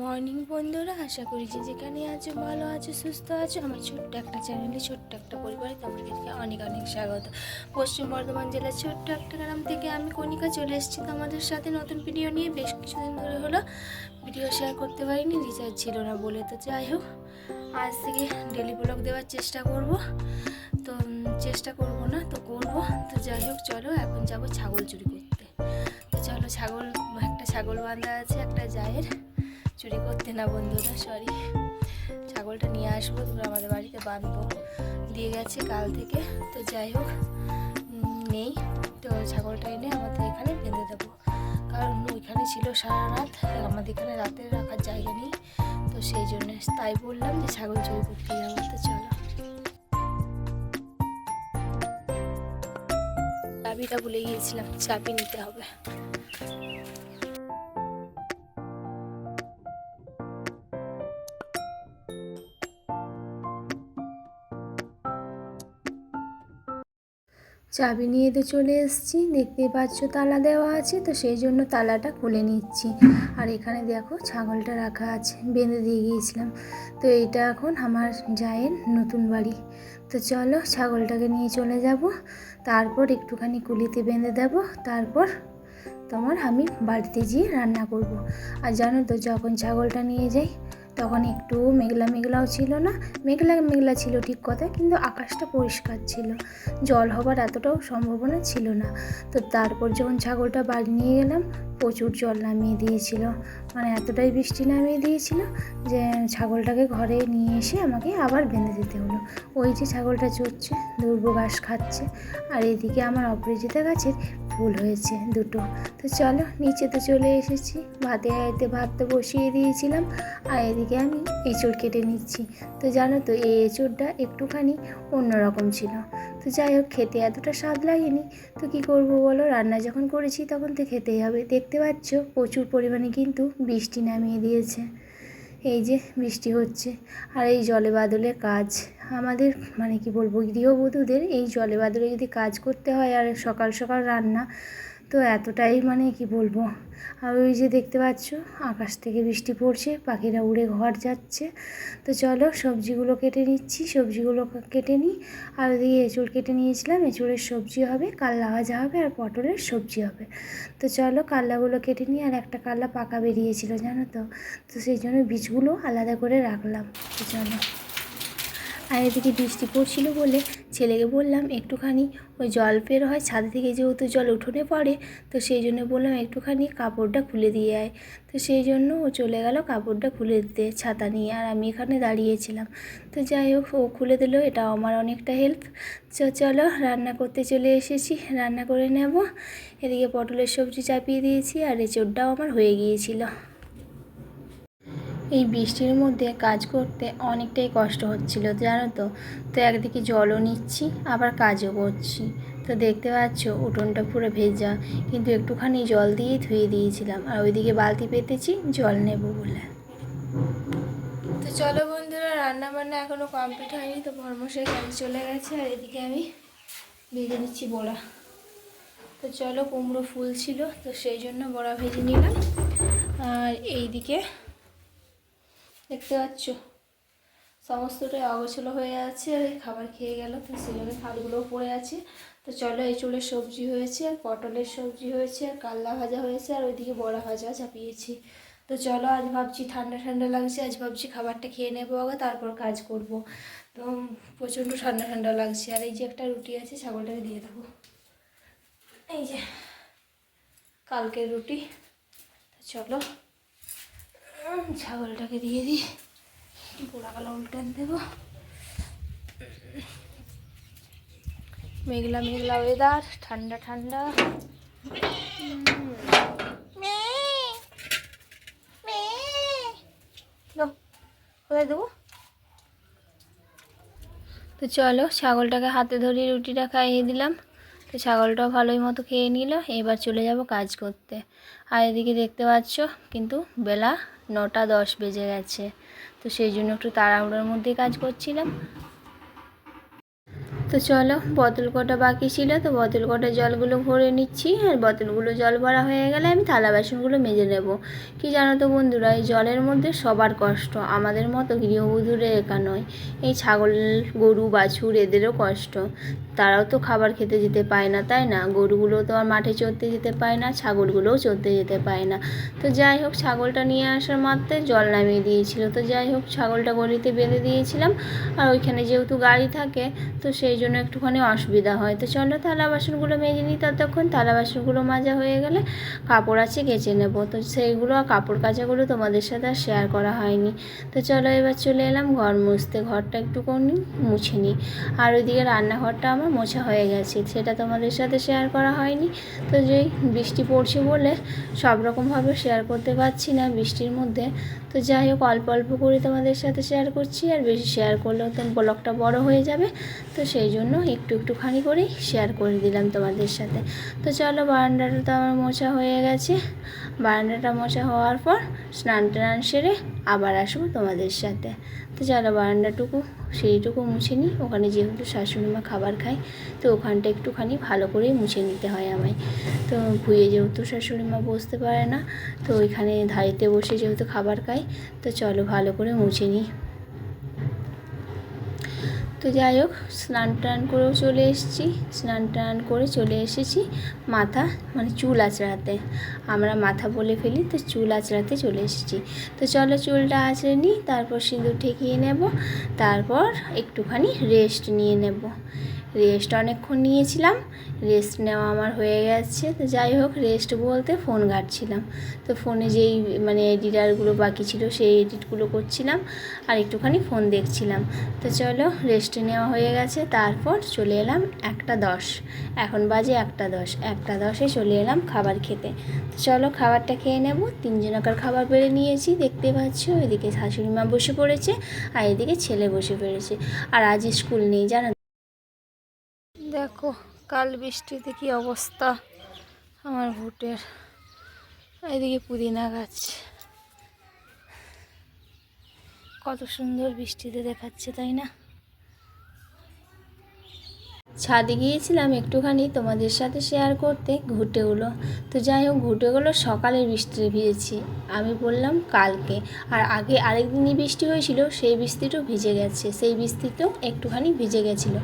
Morning বন্ধুরা, আশা করি যে যেখানে আছো, ভালো আছো, সুস্থ আছো, আমার ছোট্ট একটা চ্যানেলে, ছোট্ট একটা পরিবারে তোমাদেরকে অনেক অনেক স্বাগত। পশ্চিম বর্ধমান জেলার ছোট্ট একটা গ্রাম থেকে আমি কণিকা চলে এসেছি তোমাদের সাথে নতুন ভিডিও নিয়ে। বেশ কিছুদিন ধরে হলো ভিডিও শেয়ার করতে পারিনি রিচার্জ ছিল না বলে। তো যাই হোক, আজ থেকে ডেলি ব্লগ দেওয়ার চেষ্টা করব। তো চেষ্টা করব না, তো করব। তো যাই হোক, চলো, এখন যাব ছাগল চুরি করতে। তো চলো, ছাগল, একটা ছাগল বাঁধা আছে, একটা জায়ের। চুরি করতে না, বন্ধুরা সরি ছাগলটা নিয়ে আসব, তোমরা আমাদের বাড়িতে বাঁধবো। দিয়ে গেছে কাল থেকে। তো যাই হোক নেই। তো ছাগলটা এনে আমাদের এখানে বেঁধে দেবো। কারণ ওইখানে ছিল সারা রাত, আমাদের এখানে রাতে রাখার জায়গা নেই। তো সেই জন্য তাই বললাম যে ছাগল চুরি করতে যাব, তো চলো। চাবিটা ভুলে গিয়েছিলাম, চাবি নিতে হবে। চাবি নিয়ে তো চলে এসেছি। দেখতেই পাচ্ছ তালা দেওয়া আছে, তো সেই জন্য তালাটা খুলে নিচ্ছি। আর এখানে দেখো ছাগলটা রাখা আছে, বেঁধে দিয়ে গিয়েছিলাম। তো এইটা এখন আমার জায়ের নতুন বাড়ি। তো চলো ছাগলটাকে নিয়ে চলে যাব। তারপর একটুখানি কুলিতে বেঁধে দেব। তারপর তোমার আমি বাড়িতে গিয়ে রান্না করব। আর জানো তো যখন ছাগলটা নিয়ে যাই তখন একটু মেঘলা মেঘলাও ছিল না, মেঘলা মেঘলা ছিল ঠিক কথা, কিন্তু আকাশটা পরিষ্কার ছিল। জল হবার এতটাও সম্ভাবনা ছিল না। তো তারপর যখন ছাগলটা বাড়ি নিয়ে গেলাম, প্রচুর জল নামিয়ে দিয়েছিল। মানে এতটাই বৃষ্টি নামিয়ে দিয়েছিল যে ছাগলটাকে ঘরে নিয়ে এসে আমাকে আবার বেঁধে দিতে হলো। ওই যে ছাগলটা চড়ছে দুর্ব ঘাস খাচ্ছে। আর এদিকে আমার অপরাজিতা গাছের ফুল হয়েছে দুটো। তো চলো, নিচে তো চলে এসেছি। ভাতে হাইতে ভাতটা বসিয়ে দিয়েছিলাম, আর এদিকে আমি এঁচড় কেটে নিচ্ছি। তো জানো তো, এই এঁচড়টা একটুখানি অন্যরকম ছিল। তো যাই হোক, খেতে এতটা স্বাদ লাগেনি। তো কি করব বলো, রান্না যখন করেছি তখন তো খেতেই হবে। দেখতে পাচ্ছ, প্রচুর পরিমাণে কিন্তু বৃষ্টি নামিয়ে দিয়েছে। এই যে বৃষ্টি হচ্ছে আর এই জলে বাদলে কাজ আমাদের মানে কি বলব গৃহবধূদের এই জলে বাদলে যদি কাজ করতে হয় আর সকাল সকাল রান্না তো এতটাই মানে কি বলব? আর ওই যে দেখতে পাচ্ছ, আকাশ থেকে বৃষ্টি পড়ছে, পাখিরা উড়ে ঘর যাচ্ছে। তো চলো সবজিগুলো কেটে নিচ্ছি, সবজিগুলো কেটে নিই। আর ওদিকে এঁচড় কেটে নিয়েছিলাম, এঁচড়ের সবজি হবে, কাল্লা ভাজা হবে আর পটলের সবজি হবে। তো চলো কাল্লাগুলো কেটে নিই আর একটা কাল্লা পাকা বেরিয়েছিল, জানো তো? তো সেই জন্য বীজগুলো আলাদা করে রাখলাম। তো চলো। আর এদিকে বৃষ্টি পড়ছিল বলে ছেলেকে বললাম, একটুখানি ওই জল বের হয়, ছাদ থেকে যেহেতু জল উঠোনে পড়ে, তো সেই জন্য বললাম একটুখানি কাপড়টা খুলে দিয়ে আয়। তো সেই জন্য ও চলে গেল কাপড়টা খুলে দিতে ছাতা নিয়ে, আর আমি এখানে দাঁড়িয়েছিলাম। তো যাই হোক, ও খুলে দিল এটা আমার অনেকটা হেল্প। চলো, রান্না করতে চলে এসেছি, রান্না করে নেব। এদিকে পটলের সবজি চাপিয়ে দিয়েছি, আর এঁচোড়টাও আমার হয়ে গিয়েছিল। বৃষ্টির মধ্যে কাজ করতে অনেকটাই কষ্ট হচ্ছিল, জানো তো? তো একদিকে জলও নিচ্ছি, আবার কাজও করছি। তো দেখতে পাচ্ছ, উঠোনটা পুরো ভেজা, কিন্তু একটুখানি জল দিয়েই ধুয়ে দিয়েছিলাম, আর ওইদিকে বালতি পেতেছি, জল নেব বলে। তো চলো বন্ধুরা রান্না বান্না এখনও কমপ্লিট হয়নি, তো ভরমশাই কাজে চলে গেছে, আর এদিকে আমি ভেজে নিচ্ছি বড়া। তো চলো কুমড়ো ফুল ছিল, তো সেই জন্য বড়া ভেজে নিলাম। আর এইদিকে দেখতে পাচ্ছ? সমস্তটাই অগোছলো হয়ে আছে, আর এই খাবার খেয়ে গেল। তো সেই জন্য থালগুলোও পড়ে আছে। তো চলো, এই চুলের সবজি হয়েছে, আর পটলের সবজি হয়েছে, আর কাল্লা ভাজা হয়েছে, আর ওইদিকে বড়া ভাজা চাপিয়েছি। তো চলো, আজ ভাবছি ঠান্ডা ঠান্ডা লাগছে, আজ ভাবছি খাবারটা খেয়ে নেব আগে, তারপর কাজ করব। তো প্রচণ্ড ঠান্ডা ঠান্ডা লাগছে, আর এই যে একটা রুটি আছে ছাগলটাকে দিয়ে দেবো। এই যে, কালকের রুটি। চলো ছাগলটাকে দিয়ে দিই। পোড়াগুলো উল্টান দেবো। মেঘলা মেঘলা ওয়েদার ঠান্ডা ঠান্ডা। কোথায় দেবো? তো চলো ছাগলটাকে হাতে ধরিয়ে রুটিটা খাইয়ে দিলাম। তো ছাগলটাও ভালোই মতো খেয়ে নিল। এবার চলে যাব কাজ করতে। আর এদিকে দেখতে পাচ্ছ কিন্তু বেলা নটা দশ বেজে গেছে। তো সেই জন্য একটু তাড়াহুড়োর মধ্যেই কাজ করছিলাম। তো চলো, বোতল কটা বাকি ছিল, তো বোতল কটা জলগুলো ভরে নিচ্ছি, আর বোতলগুলো জল ভরা হয়ে গেলে আমি থালা বাসনগুলো মেজে নেব। কি জানো তো বন্ধুরা, এই জলের মধ্যে সবার কষ্ট, আমাদের মতো গৃহবধূরে একা নয়। এই ছাগল, গরু, বাছুর, এদেরও কষ্ট। তারাও তো খাবার খেতে যেতে পায় না, তাই না? গরুগুলো তো আর মাঠে চড়তে যেতে পায় না, ছাগলগুলোও চড়তে যেতে পায় না। তো যাই হোক, ছাগলটা নিয়ে আসার মাত্রে জল নামিয়ে দিয়েছিল। তো যাই হোক, ছাগলটা গলিতে বেঁধে দিয়েছিলাম, আর ওইখানে যেহেতু গাড়ি থাকে, তো সেই জন্য একটুখানি অসুবিধা হয়। তো চলো থালা বাসনগুলো মেজে নিই, ততক্ষণ থালা বাসনগুলো মাজা হয়ে গেলে কাপড় আছে কেচে নেব। তো সেইগুলো আর কাপড় কাচাগুলো তোমাদের সাথে আর শেয়ার করা হয়নি। তো চলো এবার চলে এলাম ঘর মুছতে। ঘরটা একটুখানি মুছে নিই। আর ওইদিকে রান্নাঘরটা আমার মোছা হয়ে গেছে, সেটা তোমাদের সাথে শেয়ার করা হয়নি। তো যেই বৃষ্টি পড়ছে বলে সব রকমভাবে শেয়ার করতে পারছি না বৃষ্টির মধ্যে। তো যাই হোক, অল্প অল্প করে তোমাদের সাথে শেয়ার করছি, আর বেশি শেয়ার করলেও তো ব্লগটা বড় হয়ে যাবে। তো সেই জন্য একটু একটুখানি করেই শেয়ার করে দিলাম তোমাদের সাথে। তো চলো, বারান্দাটা তো আমার মোছা হয়ে গেছে। বারান্দাটা মোছা হওয়ার পর স্নান টান সেরে আবার আসব তোমাদের সাথে। তো যারা বারান্দাটুকু, সেইটুকু মুছে নিই। ওখানে যেহেতু শাশুড়ি মা খাবার খায়, তো ওখানটা একটুখানি ভালো করেই মুছে নিতে হয় আমায়। তো ভুয়ে যেহেতু শাশুড়ি মা বসতে পারে না, তো ওইখানে ধারিতে বসে যেহেতু খাবার খায়, তো চলো ভালো করে মুছে নিই। তো যাই হোক, স্নান টান করেও চলে এসেছি। স্নান টান করে চলে এসেছি। মাথা মানে চুল আঁচড়াতে। আমরা মাথা বলে ফেলি, তো চুল আঁচড়াতে চলে এসেছি। তো চলো চুলটা আঁচড়ে নিই, তারপর সিঁদুর ঠেকিয়ে নেব, তারপর একটুখানি রেস্ট নিয়ে নেব। রেস্ট অনেকক্ষণ নিয়েছিলাম। রেস্ট নেওয়া আমার হয়ে গেছে। তো যাই হোক রেস্ট বলতে ফোন ঘাটছিলাম। তো ফোনে যেই মানে এডিটারগুলো বাকি ছিল, সেই এডিটগুলো করছিলাম আর একটুখানি ফোন দেখছিলাম। তো চলো রেস্ট নেওয়া হয়ে গেছে। তারপর চলে এলাম একটা দশ। এখন বাজে একটা দশ। একটা দশে চলে এলাম খাবার খেতে। তো চলো, খাবারটা খেয়ে নেব। তিনজনকার খাবার বেড়ে নিয়েছি, দেখতে পাচ্ছ। এদিকে শাশুড়ি মা বসে পড়েছে আর এদিকে ছেলে বসে পড়েছে। আর আজ স্কুল নেই, জানো? দেখো, কাল বৃষ্টিতে কি অবস্থা আমার ভুটের। এদিকে পুদিনা গাছ। কত সুন্দর বৃষ্টিতে দেখাচ্ছে, তাই না? ছাদে গিয়েছিলাম একটুখানি তোমাদের সাথে শেয়ার করতে ঘুটেগুলো তো যাই হোক ঘুটেগুলো সকালে বৃষ্টিতে ভিজেছি। আমি বললাম, কালকে। আর আগে আরেক দিনই বৃষ্টি হয়েছিল, সেই বৃষ্টিটাও ভিজে গেছে, সেই বৃষ্টিতেও একটুখানি ভিজে গেছিল।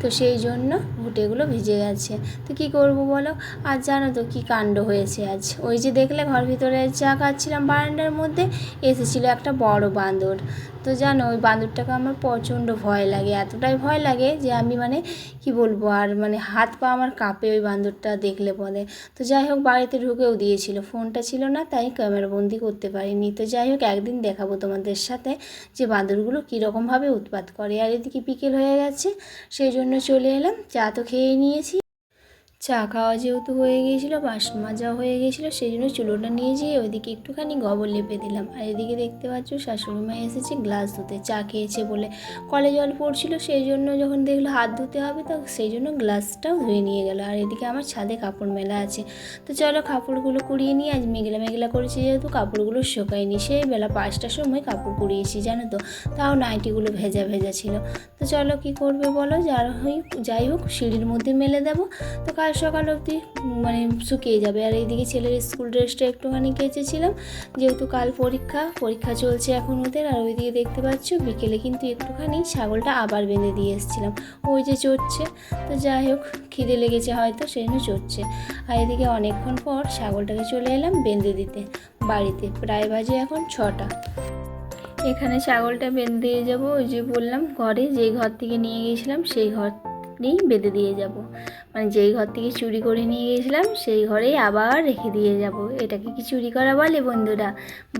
তো সেই জন্য ঘুটেগুলো ভিজে গেছে। তো কী করব বলো? আর জানো তো কী কাণ্ড হয়েছে আজ। ওই যে দেখলে ঘর ভিতরে চা খাচ্ছিলাম, বারান্দার মধ্যে এসেছিল একটা বড় বাঁদর। তো জানো, ওই বাঁদরটাকে আমার প্রচণ্ড ভয় লাগে, এতটাই ভয় লাগে যে আমি মানে কি বলব আর মানে হাত পা আমার কাঁপে ওই বান্দরটা দেখলে বলে। তো যাই হোক, বাড়িতে ঢুকেও দিয়েছিল। ফোনটা ছিল না, তাই ক্যামেরা বন্দি করতে পারিনি। তো যাই হোক, একদিন দেখাবো তোমাদের সাথে যে বাঁদরগুলো কীরকমভাবে উৎপাত করে। আর এদিকে বিকেল হয়ে গেছে, সেই জন্য চলে এলাম। চা তো খেয়ে নিয়েছি। চা খাওয়া যেহেতু হয়ে গিয়েছিল বাসন মাজা হয়ে গিয়েছিল, সেই জন্য চুলোটা নিয়ে যেয়ে ওইদিকে একটুখানি গোবর লেপে দিলাম। আর এদিকে দেখতে পাচ্ছ শাশুড়ি মা এসেছে গ্লাস ধুতে, চা খেয়েছে বলে কলে জল পড়ছিল, সেই জন্য যখন দেখল হাত ধুতে হবে তো সেই জন্য গ্লাসটাও ধুয়ে নিয়ে গেল। আর এদিকে আমার ছাদে কাপড় মেলা আছে। তো চলো কাপড়গুলো কুড়িয়ে নিয়ে আজ মেঘলা মেঘলা করেছি যেহেতু কাপড়গুলো শুকায়নি সেই বেলা পাঁচটার সময় কাপড় কুড়িয়েছি, জানো তো? তাও নাইটিগুলো ভেজা ভেজা ছিল। তো চলো কি করবে বলো? যার হই যাই হোক সিঁড়ির মধ্যে মেলে দেবো। তো কাল সকাল অবধি মানে শুকিয়ে যাবে। আর এইদিকে ছেলের স্কুল ড্রেসটা একটুখানি কেচেছিলাম। যেহেতু কাল পরীক্ষা পরীক্ষা চলছে এখন ওদের। আর ওইদিকে দেখতে পাচ্ছ, বিকেলে কিন্তু একটুখানি ছাগলটা আবার বেঁধে দিয়ে এসেছিলাম। ওই যে চড়ছে। তো যাই হোক, খিদে লেগেছে হয়তো সেই জন্য চড়ছে। আর এদিকে অনেকক্ষণ পর ছাগলটাকে চলে এলাম বেঁধে দিতে, বাড়িতে। প্রায় বাজে এখন ছটা। এখানে ছাগলটা বেঁধে দিয়ে যাব, ওই যে বললাম, ঘরে যেই ঘর থেকে নিয়ে গিয়েছিলাম, সেই ঘর নিয়েই বেঁধে দিয়ে যাব। মানে যেই ঘর থেকে চুরি করে নিয়ে গিয়েছিলাম সেই ঘরেই আবার রেখে দিয়ে যাব। এটাকে কি চুরি করা বলে বন্ধুরা?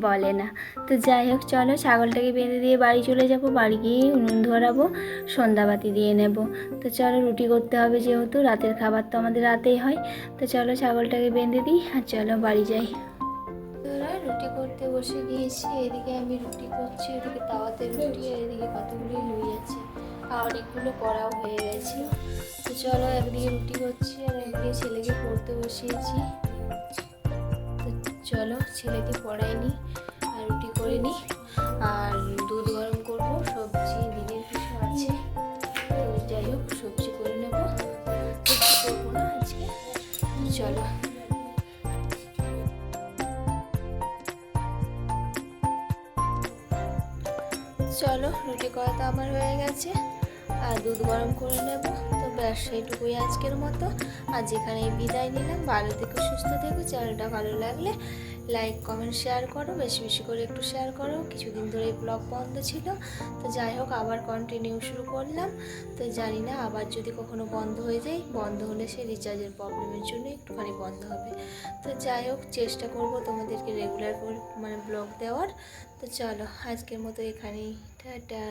বলে না। তো যাই হোক, চলো ছাগলটাকে বেঁধে দিয়ে বাড়ি চলে যাব। বাড়ি গিয়ে উনুন ধরাবো, সন্ধ্যাবাতি দিয়ে নেব। তো চলো রুটি করতে হবে যেহেতু, রাতের খাবার তো আমাদের রাতেই হয়। তো চলো ছাগলটাকে বেঁধে দিই আর চলো বাড়ি যাই। রুটি করতে বসে গিয়েছি। এদিকে আমি রুটি করছি এদিকে তাওয়াতে রুটি এদিকে কতগুলি লুই আছে। অনেকগুলো করাও হয়ে গেছে। তো চলো একদিকে রুটি করছি আর একদিকে ছেলেকে পড়তে বসিয়েছি। তো চলো ছেলেকে পড়াই নি আর রুটি করে নি। আর দুধ গরম করব, সবজি দিনের কিছু আছে। তো যাই হোক, সবজি করে নেব। করব না আজকে? চলো। চলো, রুটি করা তো আমার হয়ে গেছে। আর দুধ গরম করে নেব। তো ব্যাস সেইটুকুই আজকের মতো। আর যেখানে বিদায় নিলাম। ভালো থেকো, সুস্থ থেকো। চ্যানেলটা ভালো লাগলে লাইক, কমেন্ট, শেয়ার করো। বেশি বেশি করে একটু শেয়ার করো। কিছুদিন ধরে এই ব্লগ বন্ধ ছিল। তো যাই হোক, আবার কন্টিনিউ শুরু করলাম। তো জানি না, আবার যদি কখনো বন্ধ হয়ে যায়, বন্ধ হলে সে রিচার্জের প্রবলেমের জন্য একটুখানি বন্ধ হবে। তো যাই হোক, চেষ্টা করব তোমাদেরকে রেগুলার মানে ব্লগ দেওয়ার। তো চলো, আজকের মতো এখানেই। টাটা।